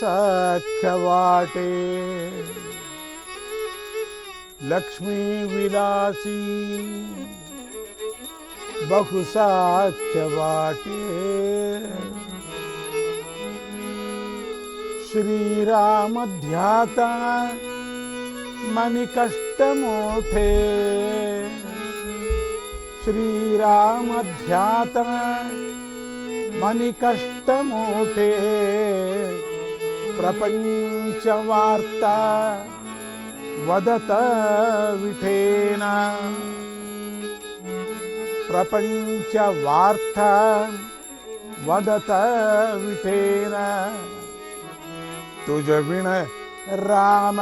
साक्षे लक्ष्मी विलासी साक्षवाटे लक्ष्मीविलासी बहुसाक्षवाटे श्रीरामध्याता मणिकष्टमोठे श्रीरामध्याता मणिकष्टमोठे प्रपञ्चवार्ता वदत विठेन. प्रपञ्चवार्ता वदत विठेन. तुझ विण राम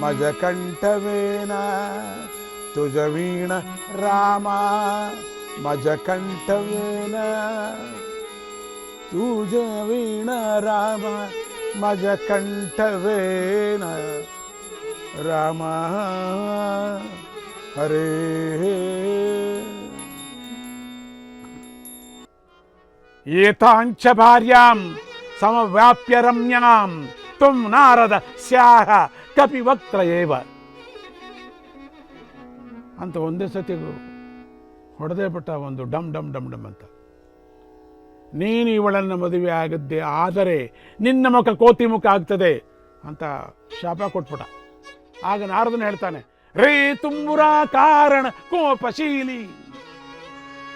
मज कण्ठवेन तुझ वीण राम मज कण्ठवेन ೂಜವೀಣ ರಾಮ ಮಜ ಕಂಠವೇಣ ರಾಮ ಹರೇ ಏತಾಂಚ ಭಾರ್ಯಾಂ ಸಮವ್ಯಾಪ್ಯ ರಮ್ಯನಾಂ ತ್ವಂ ನಾರದ ಸ್ಯಾಹ ಕಪಿವಕ್ತ್ರ ಏವ ಅಂತ ಒಂದೇ ಸತಿಗೂ ಹೊಡೆದೇ ಬಿಟ್ಟ ಒಂದು ಡಮ್ ಡಮ್ ಡಮ್ ಡಮ್ ಅಂತ ನೀನು ಇವಳನ್ನು ಮದುವೆ ಆಗದ್ದೆ, ಆದರೆ ನಿನ್ನ ಮುಖ ಕೋತಿ ಮುಖ ಆಗ್ತದೆ ಅಂತ ಶಾಪ ಕೊಟ್ಬಿಟ ಆಗ ನಾರದನ ಹೇಳ್ತಾನೆ, ರೇ ತುಂಬುರ ಕಾರಣ ಕೋಪಶೀಲಿ,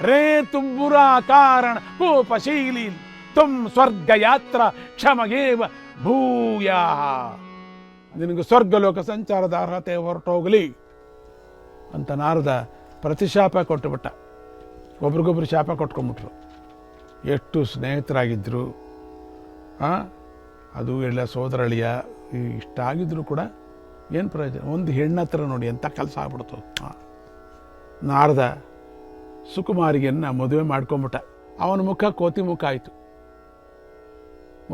ರೇ ತುಂಬುರ ಕಾರಣ ಕೋಪಶೀಲಿ, ತುಂ ಸ್ವರ್ಗ ಯಾತ್ರ ಕ್ಷಮಗೇವ ಭೂಯ. ನಿನಗೆ ಸ್ವರ್ಗಲೋಕ ಸಂಚಾರದ ಅರ್ಹತೆ ಹೊರಟೋಗಲಿ ಅಂತ ನಾರದ ಪ್ರತಿಶಾಪ ಕೊಟ್ಟುಬಿಟ್ಟ. ಒಬ್ರಿಗೊಬ್ರು ಶಾಪ ಕೊಟ್ಕೊಂಡ್ಬಿಟ್ರು. ಎಷ್ಟು ಸ್ನೇಹಿತರಾಗಿದ್ದರು ಅದು ಎಲ್ಲ ಸೋದರಳಿಯ ಇಷ್ಟಾಗಿದ್ದರೂ ಕೂಡ ಏನು ಪ್ರಯೋಜನ? ಒಂದು ಹೆಣ್ಣತ್ರ ನೋಡಿ ಅಂತ ಕೆಲಸ ಆಗ್ಬಿಡ್ತು. ನಾರದ ಸುಕುಮಾರಿಯನ್ನು ಮದುವೆ ಮಾಡ್ಕೊಂಬಿಟ್ಟ. ಅವನ ಮುಖ ಕೋತಿ ಮುಖ ಆಯಿತು.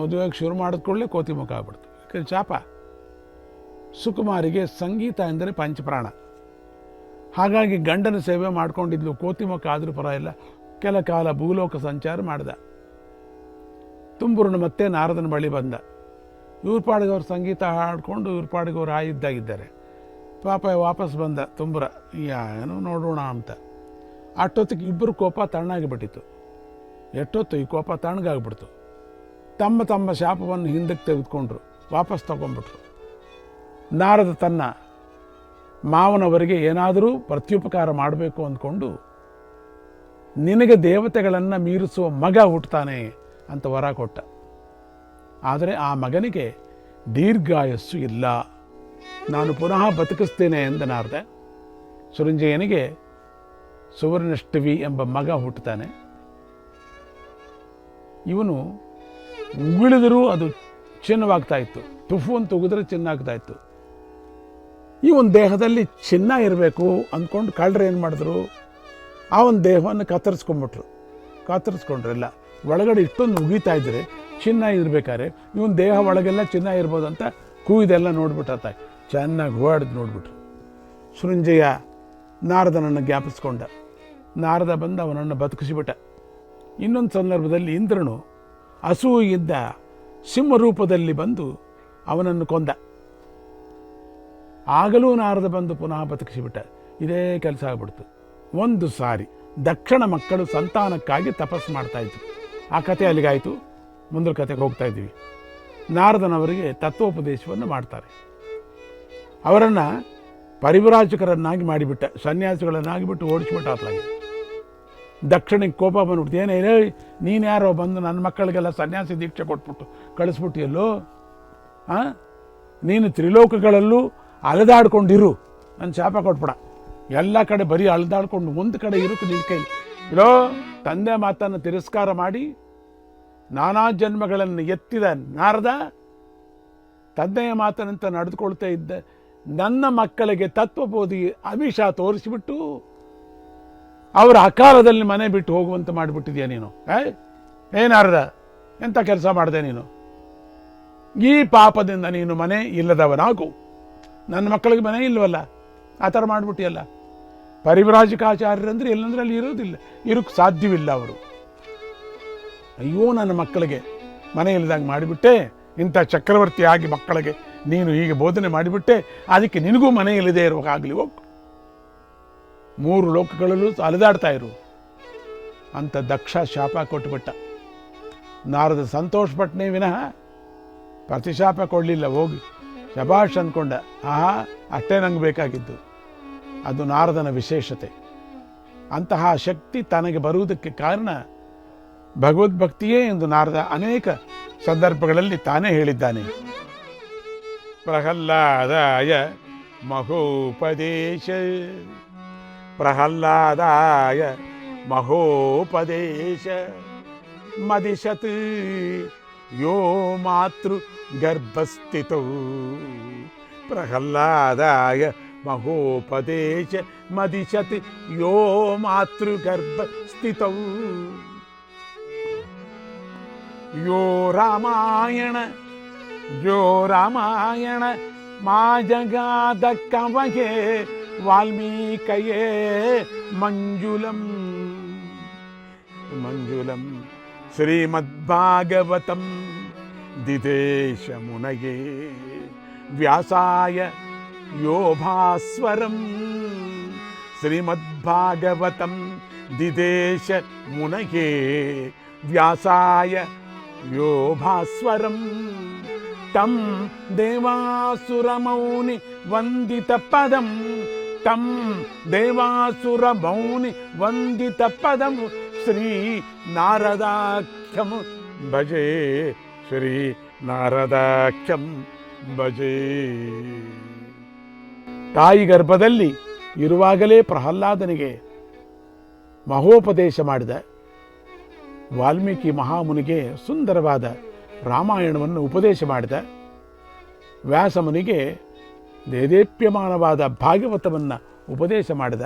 ಮದುವೆಗೆ ಶುರು ಮಾಡಿದ ಕೂಡಲೇ ಕೋತಿ ಮುಖ ಆಗ್ಬಿಡ್ತು. ಯಾಕಂದ್ರೆ ಚಾಪ ಸುಕುಮಾರಿಗೆ ಸಂಗೀತ ಎಂದರೆ ಪಂಚಪ್ರಾಣ. ಹಾಗಾಗಿ ಗಂಡನ ಸೇವೆ ಮಾಡ್ಕೊಂಡಿದ್ಲು, ಕೋತಿ ಮುಖ ಆದರೂ ಪರವಾಗಿಲ್ಲ. ಕೆಲ ಕಾಲ ಭೂಲೋಕ ಸಂಚಾರ ಮಾಡಿದ. ತುಂಬುರುನು ಮತ್ತೆ ನಾರದನ ಬಳಿ ಬಂದ. ಇವ್ರ ಪಾಡಿಗೆ ಸಂಗೀತ ಹಾಡಿಕೊಂಡು ಇವ್ರ ಪಾಡಿಗೆ ಅವ್ರು ಹಾಯಿದ್ದಾಗಿದ್ದಾರೆ ಪಾಪ ವಾಪಸ್ ಬಂದ ತುಂಬುರ. ಏನು ನೋಡೋಣ ಅಂತ. ಅಷ್ಟೊತ್ತಿಗೆ ಇಬ್ಬರು ಕೋಪ ತಣ್ಣಾಗಿಬಿಟ್ಟಿತ್ತು. ಎಷ್ಟೊತ್ತು ಈ ಕೋಪ ತಣ್ಣಗಾಗ್ಬಿಡ್ತು. ತಮ್ಮ ತಮ್ಮ ಶಾಪವನ್ನು ಹಿಂದಕ್ಕೆ ತೆಗೆದುಕೊಂಡ್ರು. ವಾಪಸ್ ತಗೊಂಡ್ಬಿಟ್ರು. ನಾರದ ತನ್ನ ಮಾವನವರಿಗೆ ಏನಾದರೂ ಪ್ರತ್ಯುಪಕಾರ ಮಾಡಬೇಕು ಅಂದ್ಕೊಂಡು ನಿನಗೆ ದೇವತೆಗಳನ್ನು ಮೀರಿಸುವ ಮಗ ಹುಟ್ಟುತ್ತಾನೆ ಅಂತ ವರ ಕೊಟ್ಟ. ಆದರೆ ಆ ಮಗನಿಗೆ ದೀರ್ಘಾಯಸ್ಸು ಇಲ್ಲ. ನಾನು ಪುನಃ ಬದುಕಿಸ್ತೇನೆ ಎಂದ ನಾರದ, ಸುರಂಜಯನಿಗೆ ಸುವರ್ಣಷ್ಟವಿ ಎಂಬ ಮಗ ಹುಟ್ಟುತ್ತಾನೆ. ಇವನು ಉಗುಳಿದರೂ ಅದು ಚಿನ್ನವಾಗ್ತಾ ಇತ್ತು, ತುಫು ಅಂತ ಉಗಿದ್ರೆ ಚಿನ್ನ ಆಗ್ತಾ ಇತ್ತು ಇವನ ದೇಹದಲ್ಲಿ ಚಿನ್ನ ಇರಬೇಕು ಅಂದ್ಕೊಂಡು ಕಳ್ಳರು ಏನು ಮಾಡಿದ್ರು? ಆ ಒಂದು ದೇಹವನ್ನು ಕತ್ತರಿಸ್ಕೊಂಬಿಟ್ರು ಕತ್ತರಿಸ್ಕೊಂಡ್ರಲ್ಲ ಒಳಗಡೆ ಇಷ್ಟೊಂದು ಉಗಿತಾ ಇದ್ರೆ ಚಿನ್ನ ಇರಬೇಕಾದ್ರೆ ಇವನ್ ದೇಹ ಒಳಗೆಲ್ಲ ಚಿನ್ನ ಇರ್ಬೋದು ಅಂತ ನೋಡ್ಬಿಟ್ರ ನೋಡ್ಬಿಟ್ಟ ಚೆನ್ನಾಗಿ ಓಡಿದ್ ನೋಡ್ಬಿಟ್ರು. ಸೃಂಜಯ ನಾರದನನ್ನು ಜ್ಞಾಪಿಸ್ಕೊಂಡ. ನಾರದ ಬಂದು ಅವನನ್ನು ಬದುಕಿಸಿಬಿಟ್ಟ. ಇನ್ನೊಂದು ಸಂದರ್ಭದಲ್ಲಿ ಇಂದ್ರನು ಹಸುವಿಗಿದ್ದ ಸಿಂಹ ರೂಪದಲ್ಲಿ ಬಂದು ಅವನನ್ನು ಕೊಂದ. ಆಗಲೂ ನಾರದ ಬಂದು ಪುನಃ ಬದುಕಿಸಿಬಿಟ್ಟ. ಇದೇ ಕೆಲಸ ಆಗ್ಬಿಡ್ತು. ಒಂದು ಸಾರಿ ದಕ್ಷಿಣ ಮಕ್ಕಳು ಸಂತಾನಕ್ಕಾಗಿ ತಪಸ್ಸು ಮಾಡ್ತಾ ಇದ್ರು. ಆ ಕತೆ ಅಲ್ಲಿಗಾಯಿತು. ಮುಂದಿನ ಕತೆಗೆ ಹೋಗ್ತಾ ಇದ್ದೀವಿ. ನಾರದನವರಿಗೆ ತತ್ವೋಪದೇಶವನ್ನು ಮಾಡ್ತಾರೆ. ಅವರನ್ನು ಪರಿವರಾಜಕರನ್ನಾಗಿ ಮಾಡಿಬಿಟ್ಟ ಸನ್ಯಾಸಿಗಳನ್ನಾಗಿ ಬಿಟ್ಟು ಓಡಿಸ್ಬಿಟ್ಟ ಅತ್ಲಾಗಿ ದಕ್ಷಿಣಕ್ಕೆ ಕೋಪ ಬಂದ್ಬಿಡ್ತು. ಏನೇ ನೀನು ಯಾರೋ ಬಂದು ನನ್ನ ಮಕ್ಕಳಿಗೆಲ್ಲ ಸನ್ಯಾಸಿ ದೀಕ್ಷೆ ಕೊಟ್ಬಿಟ್ಟು ಕಳಿಸ್ಬಿಟ್ಟಿಯಲ್ಲೋ? ಹಾಂ ನೀನು ತ್ರಿಲೋಕಗಳಲ್ಲೂ ಅಲೆದಾಡ್ಕೊಂಡಿರು. ನನ್ನ ಶಾಪ ಕೊಟ್ಬಿಡ. ಎಲ್ಲ ಕಡೆ ಬರೀ ಅಳ್ದಾಡ್ಕೊಂಡು ಒಂದು ಕಡೆ ಇರೋಕೆ ನಿನ್ನ ಕೈಲಿ. ಇರೋ ತಂದೆ ಮಾತನ್ನು ತಿರಸ್ಕಾರ ಮಾಡಿ ನಾನಾ ಜನ್ಮಗಳನ್ನು ಎತ್ತಿದ ನಾರದ ತಂದೆಯ ಮಾತನಂತ ನಡೆದುಕೊಳ್ತಾ ಇದ್ದ ನನ್ನ ಮಕ್ಕಳಿಗೆ ತತ್ವಬೋಧಿ ಅಮಿಷ ತೋರಿಸಿಬಿಟ್ಟು ಅವರ ಅಕಾಲದಲ್ಲಿ ಮನೆ ಬಿಟ್ಟು ಹೋಗುವಂತೆ ಮಾಡಿಬಿಟ್ಟಿದ್ಯಾ ನೀನು? ಏನಾರದ ಎಂಥ ಕೆಲಸ ಮಾಡಿದೆ ನೀನು? ಈ ಪಾಪದಿಂದ ನೀನು ಮನೆ ಇಲ್ಲದವನಾಗು. ನನ್ನ ಮಕ್ಕಳಿಗೆ ಮನೆ ಇಲ್ವಲ್ಲ? ಆ ಥರ ಮಾಡಿಬಿಟ್ಟಿಯಲ್ಲ. ಪರಿವ್ರಾಜಕಾಚಾರ್ಯರಂದ್ರೆ ಎಲ್ಲಂದ್ರೆ ಎಲ್ಲಂದ್ರಲ್ಲಿ ಇರೋದಿಲ್ಲ ಇರೋಕ್ಕೆ ಸಾಧ್ಯವಿಲ್ಲ ಅವರು. ಅಯ್ಯೋ, ನನ್ನ ಮಕ್ಕಳಿಗೆ ಮನೆ ಇಲ್ಲದಾಗಿ ಮಾಡಿಬಿಟ್ಟೆ, ಇಂಥ ಚಕ್ರವರ್ತಿ ಆಗಿ ಮಕ್ಕಳಿಗೆ ನೀನು ಹೀಗೆ ಬೋಧನೆ ಮಾಡಿಬಿಟ್ಟೆ, ಅದಕ್ಕೆ ನಿನಗೂ ಮನೆಯಲ್ಲಿದೆ ಇರುವಾಗಲಿ ಹೋಗು. ಮೂರು ಲೋಕಗಳಲ್ಲೂ ಅಲೆದಾಡ್ತಾ ಇರು. ಅಂತ ದಕ್ಷ ಶಾಪ ಕೊಟ್ಟುಬಿಟ್ಟ. ನಾರದ ಸಂತೋಷ ಪಟ್ನೇ ವಿನಃ ಪ್ರತಿಶಾಪ ಕೊಡಲಿಲ್ಲ, ಹೋಗಿ. ಶಬಾಷ್ ಅಂದ್ಕೊಂಡ, ಆಹಾ, ಅಷ್ಟೇ ನಂಗೆ ಬೇಕಾಗಿದ್ದು. ಅದು ನಾರದನ ವಿಶೇಷತೆ. ಅಂತಹ ಶಕ್ತಿ ತನಗೆ ಬರುವುದಕ್ಕೆ ಕಾರಣ ಭಗವದ್ಭಕ್ತಿಯೇ ಎಂದು ನಾರದ ಅನೇಕ ಸಂದರ್ಭಗಳಲ್ಲಿ ತಾನೇ ಹೇಳಿದ್ದಾನೆ. ಪ್ರಹ್ಲಾದಾಯ ಮಹೋಪದೇಶ. ಪ್ರಹ್ಲಾದಾಯ ಮಹೋಪದೇಶ. ಮದಿಶತ್ ಯೋ ಮಾತೃ ಗರ್ಭಸ್ಥಿತೌ. ಪ್ರಹ್ಲಾದಾಯ മഹോപദേശ മതിശത് യോ മാതൃഗർഭ സ്ഥിതൗ. യോ രാമായണ യോ രാമായണ മാജഗാത കവകേ വാൽമീകയേ മഞ്ജുലം. മഞ്ജുലം ശ്രീമദ്ഭാഗവതം ദിദേശമുനയേ. വ്യാസായ యోభాస్వరం. శ్రీమద్భాగవతం దిదేశ మునయే వ్యాసాయ యోభాస్వరం. తం దేవాసురమౌని వందిత పదం. తం దేవాసురమౌని వందిత పదం. శ్రీ నారదాఖ్యము భజే. శ్రీ నారదాఖ్యం భజే. ತಾಯಿ ಗರ್ಭದಲ್ಲಿ ಇರುವಾಗಲೇ ಪ್ರಹ್ಲಾದನಿಗೆ ಮಹೋಪದೇಶ ಮಾಡಿದ ವಾಲ್ಮೀಕಿ ಮಹಾಮುನಿಗೆ ಸುಂದರವಾದ ರಾಮಾಯಣವನ್ನು ಉಪದೇಶ ಮಾಡಿದ. ವ್ಯಾಸಮುನಿಗೆ ದೇದೇಪ್ಯಮಾನವಾದ ಭಾಗವತವನ್ನು ಉಪದೇಶ ಮಾಡಿದ.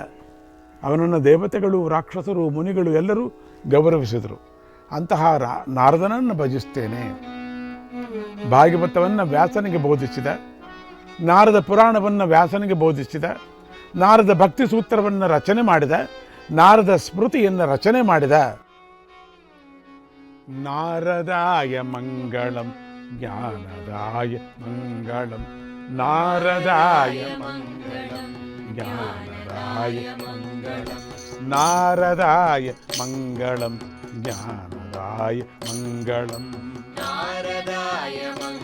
ಅವನನ್ನು ದೇವತೆಗಳು, ರಾಕ್ಷಸರು, ಮುನಿಗಳು ಎಲ್ಲರೂ ಗೌರವಿಸಿದರು. ಅಂತಹ ರಾ, ನಾರದನನ್ನು ಭಜಿಸ್ತೇನೆ. ಭಾಗವತವನ್ನು ವ್ಯಾಸನಿಗೆ ಬೋಧಿಸಿದ. ನಾರದ ಪುರಾಣವನ್ನು ವ್ಯಾಸನಿಗೆ ಬೋಧಿಸಿದ ನಾರದ ಭಕ್ತಿ ಸೂತ್ರವನ್ನು ರಚನೆ ಮಾಡಿದ ನಾರದ ಸ್ಮೃತಿಯನ್ನು ರಚನೆ ಮಾಡಿದ ನಾರದಾಯ ಮಂಗಳಂ ಜ್ಞಾನದಾಯ ಮಂಗಳಂ ನಾರದಾಯ ಮಂಗಳಂ ಜ್ಞಾನದಾಯ ಮಂಗಳಂ നാരദായ മംഗളം ജ്ഞാനദായ മംഗളം നാരദായ മംഗളം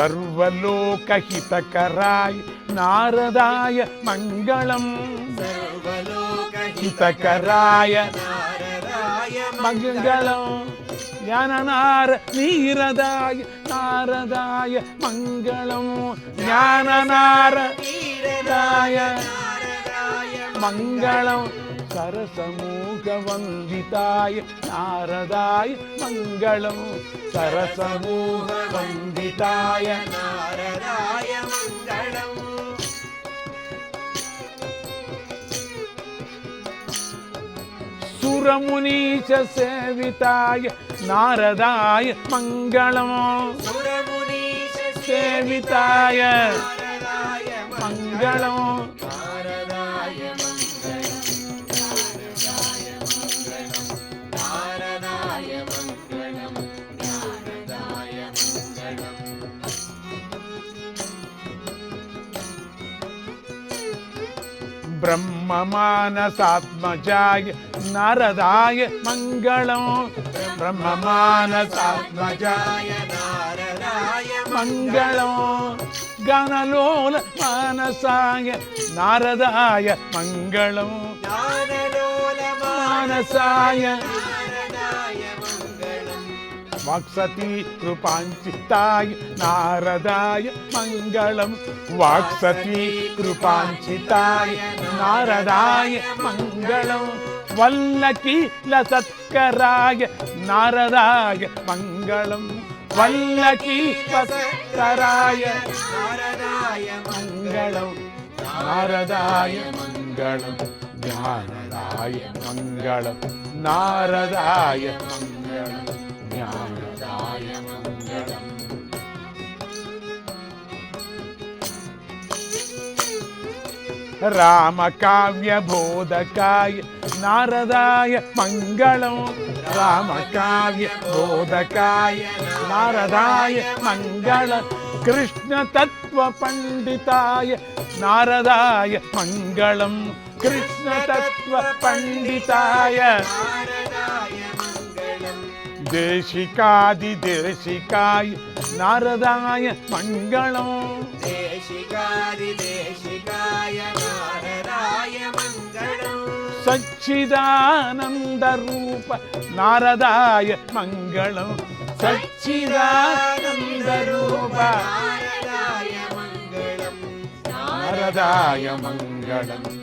சர்வலோகஹிதகராய் நாரதாய மங்களம். சர்வலோகஹிதகராய மங்களம். ஞானநார நீரதாய நாரதாய மங்களம். ஞானநார நீரதாய மங்களம். சரசமூகவந்திதாய் நாரதாய் மங்களம். சரசமூகவந்திதாய நாரதாய மங்களம். சுரமுனீஷ சேவிதாய நாரதாய மங்களம். சேவிதாய மங்களம். ब्रह्ममानसात्मजाय नारदाय मङ्गलं ब्रह्ममानसात्मजाय नारदाय मङ्गलं गणलोल मानसाय नारदाय मङ्गलं मानसाय नारदाय मङ्गलम् வாக்சதி கிருபாஞ்சித்தாய் நாரதாய மங்களம். வாக்சதி கிருபாஞ்சித்தாய் நாரதாய மங்களம். வல்லகி லசத்கராய நாரதாய மங்களம். வல்லகி வசத்கராய நாரதாய மங்களம். நாரதாய மங்களம். ஞானதாய மங்களம். நாரதாய மங்களம். ராமகாவியபோதகாய நாரதாய மங்களம். ராமகாவியபோதகாய நாரதாய மங்கள கிருஷ்ண தத்துவ பண்டிதாய நாரதாய மங்களம். கிருஷ்ண தத்துவ பண்டிதாய தேசிகாதி தேசிகாய நாரதாய மங்களம். தேசிகாதி சச்சிதானந்த ரூப நாரதாய மங்களம். சச்சிதானந்த ரூப நாரதாய மங்களம். நாரதாய மங்களம்.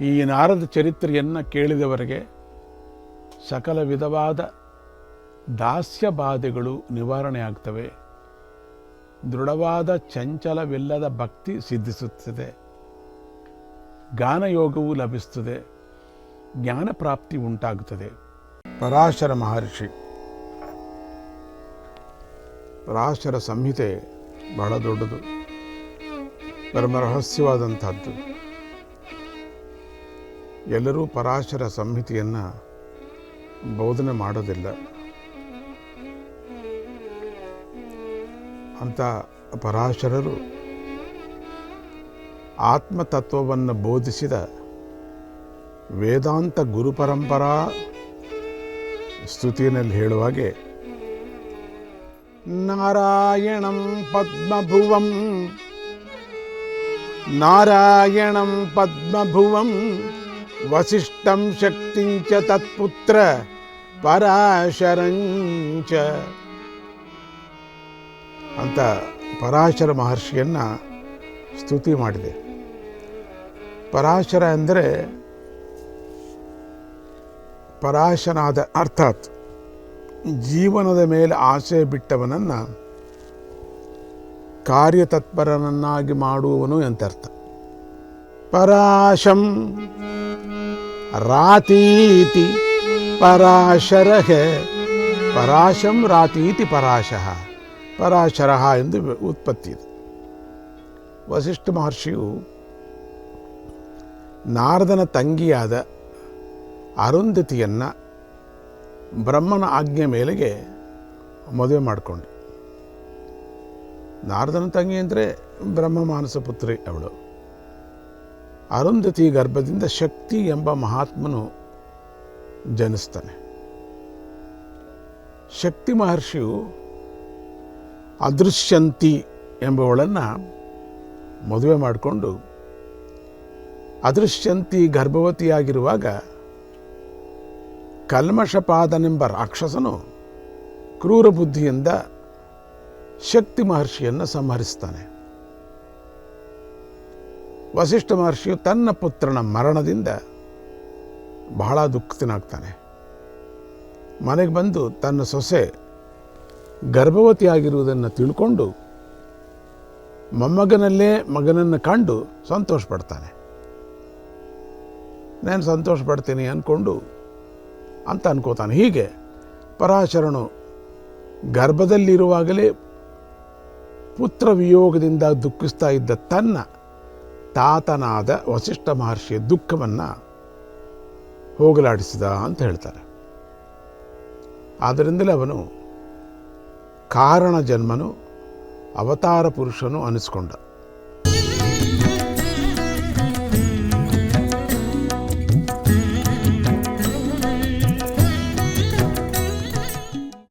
ಈ ನಾರದ ಚರಿತ್ರೆಯನ್ನು ಕೇಳಿದವರಿಗೆ ಸಕಲ ವಿಧವಾದ ದಾಸ್ಯ ಬಾಧೆಗಳು ನಿವಾರಣೆ ಆಗ್ತವೆ. ದೃಢವಾದ ಚಂಚಲವಿಲ್ಲದ ಭಕ್ತಿ ಸಿದ್ಧಿಸುತ್ತದೆ. ಗಾನಯೋಗವು ಲಭಿಸುತ್ತದೆ. ಜ್ಞಾನ ಪ್ರಾಪ್ತಿ ಉಂಟಾಗುತ್ತದೆ. ಪರಾಶರ ಮಹರ್ಷಿ, ಪರಾಶರ ಸಂಹಿತೆ ಬಹಳ ದೊಡ್ಡದು. ಪರಮ ರಹಸ್ಯವಾದಂಥದ್ದು. ಎಲ್ಲರೂ ಪರಾಶರ ಸಂಹಿತೆಯನ್ನು ಬೋಧನೆ ಮಾಡೋದಿಲ್ಲ. ಅಂತ ಪರಾಶರರು ಆತ್ಮತತ್ವವನ್ನು ಬೋಧಿಸಿದ ವೇದಾಂತ ಗುರುಪರಂಪರಾ ಸ್ತುತಿಯಲ್ಲಿ ಹೇಳುವಾಗೆ ನಾರಾಯಣಂ ಪದ್ಮಭುವಂ ನಾರಾಯಣಂ ಪದ್ಮಭುವಂ ವಸಿಷ್ಠಂ ಶಕ್ತಿಂಚ ತತ್ಪುತ್ರ ಪರಾಶರಂಚ ಅಂತ ಪರಾಶರ ಮಹರ್ಷಿಯನ್ನ ಸ್ತುತಿ ಮಾಡಿದೆ. ಪರಾಶರ ಅಂದರೆ ಪರಾಶನಾದ ಅರ್ಥಾತ್ ಜೀವನದ ಮೇಲೆ ಆಸೆ ಬಿಟ್ಟವನನ್ನು ಕಾರ್ಯತತ್ಪರನನ್ನಾಗಿ ಮಾಡುವವನು ಎಂತರ್ಥ. ಪರಾಶಂ ರಾತೀತಿ ಪರಾಶರಹ ಪರಾಶಂ ರಾತೀತಿ ಪರಾಶಃ. ಪರಾಶರ ಎಂದು ಉತ್ಪತ್ತಿ ಇದೆ. ವಸಿಷ್ಠ ಮಹರ್ಷಿಯು ನಾರದನ ತಂಗಿಯಾದ ಅರುಂಧತಿಯನ್ನು ಬ್ರಹ್ಮನ ಆಜ್ಞೆ ಮೇಲೆಗೆ ಮದುವೆ ಮಾಡಿಕೊಂಡು. ನಾರದನ ತಂಗಿ ಅಂದರೆ ಬ್ರಹ್ಮ ಮಾನಸ ಪುತ್ರಿ ಅವಳು. ಅರುಂಧತಿ ಗರ್ಭದಿಂದ ಶಕ್ತಿ ಎಂಬ ಮಹಾತ್ಮನು ಜನಿಸ್ತಾನೆ. ಶಕ್ತಿ ಮಹರ್ಷಿಯು ಅದೃಶ್ಯಂತಿ ಎಂಬವಳನ್ನು ಮದುವೆ ಮಾಡಿಕೊಂಡು ಅದೃಶ್ಯಂತಿ ಗರ್ಭವತಿಯಾಗಿರುವಾಗ ಕಲ್ಮಷಪಾದನೆಂಬ ರಾಕ್ಷಸನು ಕ್ರೂರ ಬುದ್ಧಿಯಿಂದ ಶಕ್ತಿ ಮಹರ್ಷಿಯನ್ನು ಸಂಹರಿಸ್ತಾನೆ. ವಸಿಷ್ಠ ಮಹರ್ಷಿಯು ತನ್ನ ಪುತ್ರನ ಮರಣದಿಂದ ಬಹಳ ದುಃಖಿತನಾಗ್ತಾನೆ. ಮನೆಗೆ ಬಂದು ತನ್ನ ಸೊಸೆ ಗರ್ಭವತಿಯಾಗಿರುವುದನ್ನು ತಿಳ್ಕೊಂಡು ಮೊಮ್ಮಗನಲ್ಲೇ ಮಗನನ್ನು ಕಂಡು ಸಂತೋಷ ಪಡ್ತಾನೆ ನಾನು ಸಂತೋಷ ಪಡ್ತೀನಿ ಅಂದ್ಕೊಂಡು ಅಂತ ಅನ್ಕೋತಾನೆ. ಹೀಗೆ ಪರಾಶರನು ಗರ್ಭದಲ್ಲಿರುವಾಗಲೇ ಪುತ್ರ ವಿಯೋಗದಿಂದ ದುಃಖಿಸ್ತಾ ಇದ್ದ ತನ್ನ ತಾತನಾದ ವಸಿಷ್ಠ ಮಹರ್ಷಿಯ ದುಃಖವನ್ನು ಹೋಗಲಾಡಿಸಿದ ಅಂತ ಹೇಳ್ತಾರೆ. ಆದ್ದರಿಂದಲೇ ಅವನು ಕಾರಣ ಜನ್ಮನು ಅವತಾರ ಪುರುಷನು ಅನಿಸ್ಕೊಂಡ.